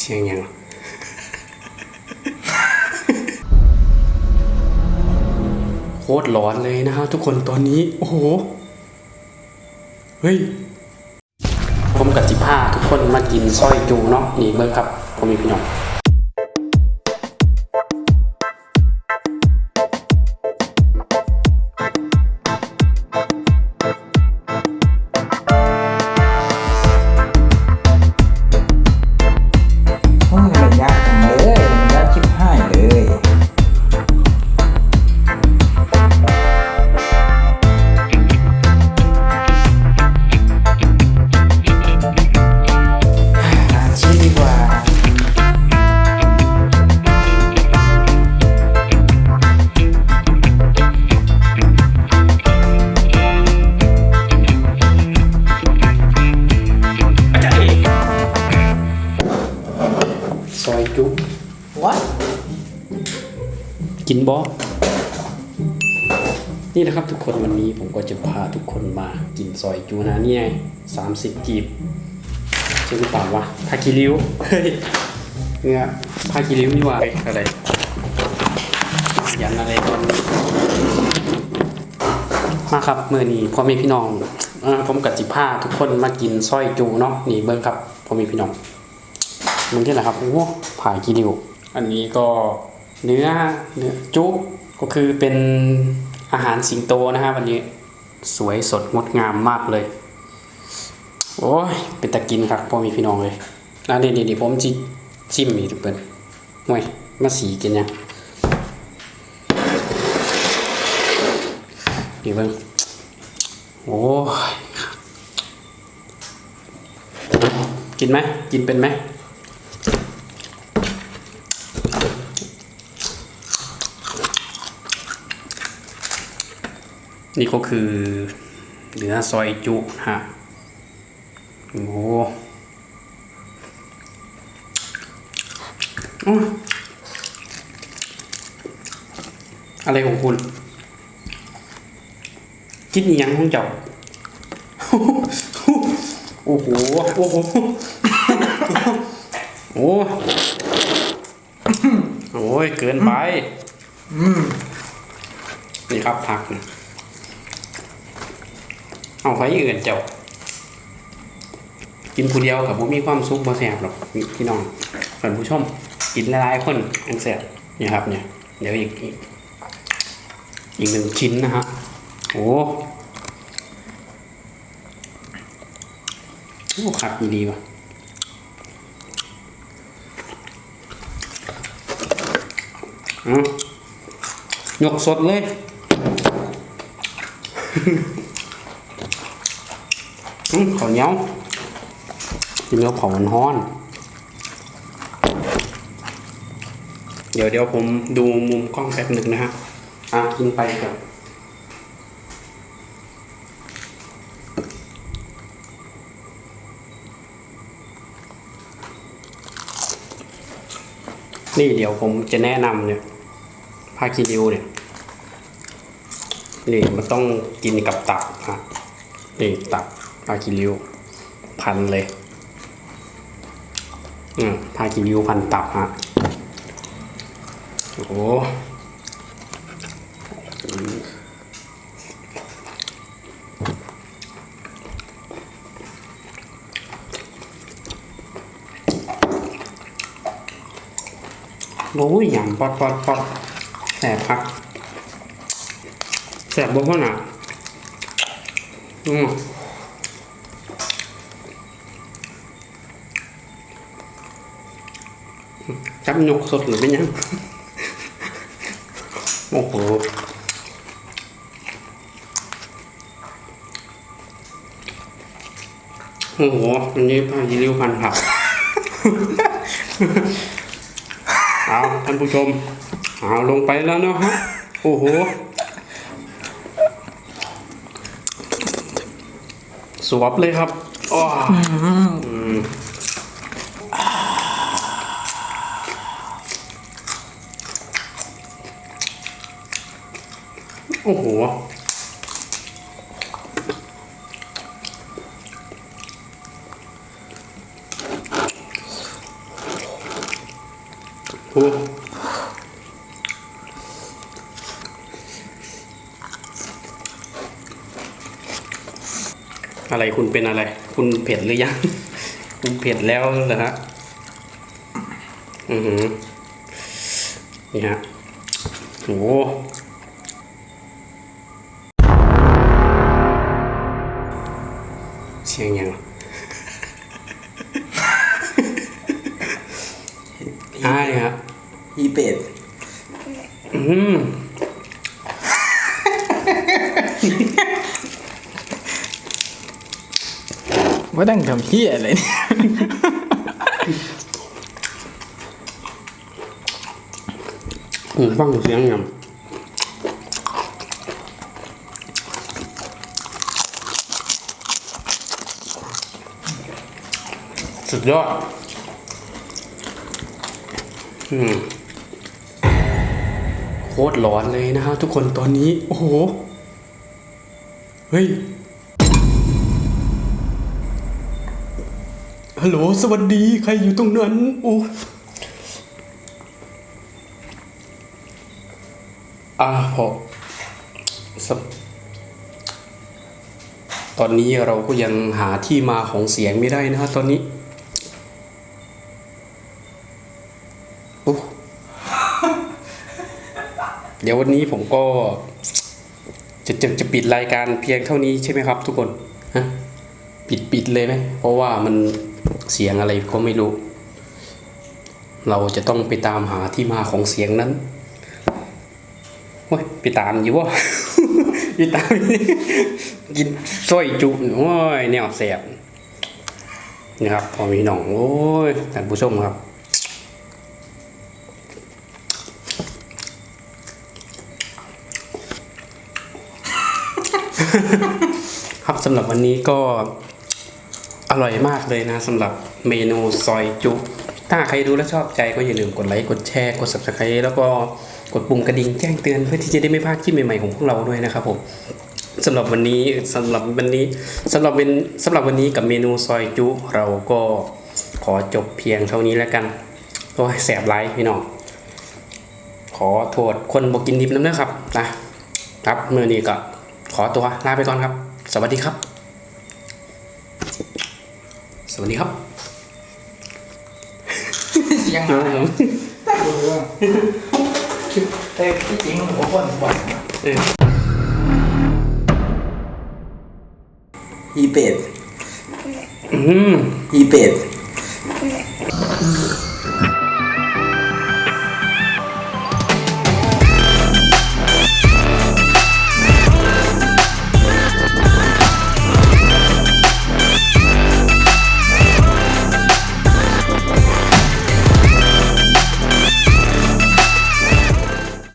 เสียงยังโคตรร้อนเลยนะฮะทุกคนตอนนี้ โอ้โห เฮ้ย ผมกับจิผ้าทุกคนมากินสร้อยจูเนาะนี่เบิ่งครับผมมีพี่น้อง ซอยจุ What กินบอนี่นะครับทุกคนวันนี้ผมก็จะพาทุกคนมากินซอยจูนะนี่ไงสามสิบกีบใช่หรือเปล่าวะพากิริ้วเฮ้ยเนี่ยพากิริ้วนี่หว่าเอ้ยอะไรยันอะไรตอนนี้มาครับเมื่อนี้พ่อแม่พี่น้องเอ่อผมกับจิพาทุกคนมากินซอยจูเนาะนี่เบิ้งครับพ่อแม่พี่น้อง มันที่ไหนครับโอ้ผ่ากิริวอันนี้ก็เนื้อเนื้อจุก็คือเป็นอาหารสิงโตนะฮะวันนี้สวยสดงดงามมากเลย โอ้ยเป็นตะกินครับพ่อมีพี่น้องเลยนะเดี๋ยวเดี๋ยวผมจิชิมอีกทุกคนห่วยมาสีกินยังดีเบิ่งโอ้ยกินไหมกินเป็นไหม นี่ก็คือเนื้อซอยจุนะฮะโอ้โหอื้ออะไรของคุณกินอีหยังของเจ้าโอ้โห โอ้โห โอ้โอ้ยเกินไป นี่ครับผักนะ เอาไปอื่นเจ้า กินผู้เดียวกับผมมีความสุขบ่แสบหรอกพี่น้องท่านผู้ชม กินหลายๆคนอันแสบเนี่ยครับเนี่ยเดี๋ยวอีกอีกอีกหนึ่งชิ้นนะฮะโอ้โอ้ขัดดีว่ะยกสดเลย ข้าวเหนียวกินกับข้าวมันฮ้อน เดี๋ยวเดี๋ยวผมดูมุมกล้องแป๊บหนึ่งนะฮะ อะกินไปก่อนนี่เดี๋ยวผมจะแนะนำเนี่ยผ้าคีริวเนี่ยนี่มันต้องกินกับตับอะนี่ตับ พากิริวพันเลย อืมพากิริวพันตับฮะโอ้โหโอ้ยหยำปอดปอดปอดแสบครับแสบบ่พ่อหนาอืม ยกสดหรือเป็นยังโอ้โหโอ้โหอันนี้พายิริวพันผักเอาท่านผู้ชม เอาลงไปแล้วเนาะฮะ โอ้โห สวบเลยครับอ้อ โอ้โห โอ้อะไรคุณเป็นอะไร คุณเผ็ดหรือยัง คุณเผ็ดแล้วเหรอฮะ อือหือ นี่ฮะโอ้ สียงยังใช่ครับอีเป็ดอืมว่าตั้งทำเฮียอะไรเนี่ยอืมฟังเสียงยัง สุดยอด อืมโคตรร้อนเลยนะฮะทุกคนตอนนี้ โอ้โห เฮ้ย ฮัลโหล สวัสดี ใครอยู่ตรงนั้น โอ้อ่าพอสตอนนี้เราก็ยังหาที่มาของเสียงไม่ได้นะฮะตอนนี้ เดี๋ยววันนี้ผมก็จะจะจะปิดรายการเพียงเท่านี้ใช่ไหมครับทุกคนฮะปิดปิดเลยไหมเพราะว่ามันเสียงอะไรก็ไม่รู้ เราจะต้องไปตามหาที่มาของเสียงนั้นโอ้ยไปตามอยู่วะไปตามกินสร้อยจุโอ้ยแนวแสบนี่ครับพอมีหนองโอ้ยท่านผู้ชมครับ ครับสำหรับวันนี้ก็อร่อยมากเลยนะสำหรับเมนูซอยจุ ถ้าใครดูแล้วชอบใจก็อย่าลืมกดไลค์กดแชร์กด subscribe แล้วก็กดปุ่มกระดิ่งแจ้งเตือนเพื่อที่จะได้ไม่พลาดคลิปใหม่ๆของพวกเราด้วยนะครับผมสำหรับวันนี้สำหรับวันนี้สำหรับวันสำหรับวันนี้กับเมนูซอยจุ เราก็ขอจบเพียงเท่านี้แล้วกันโอ้ยแสบไลฟ์พี่น้องขอโทษคนบอกกินดิบน้ำเนื้อครับนะครับเมื่อนี้ก็ ขอตัวลาไปก่อนครับ สวัสดีครับ สวัสดีครับเสียงหมาตั้งเรื่องแต่ที่จริงหัวคนบอกเอออีเป็ดอืมอีเป็ด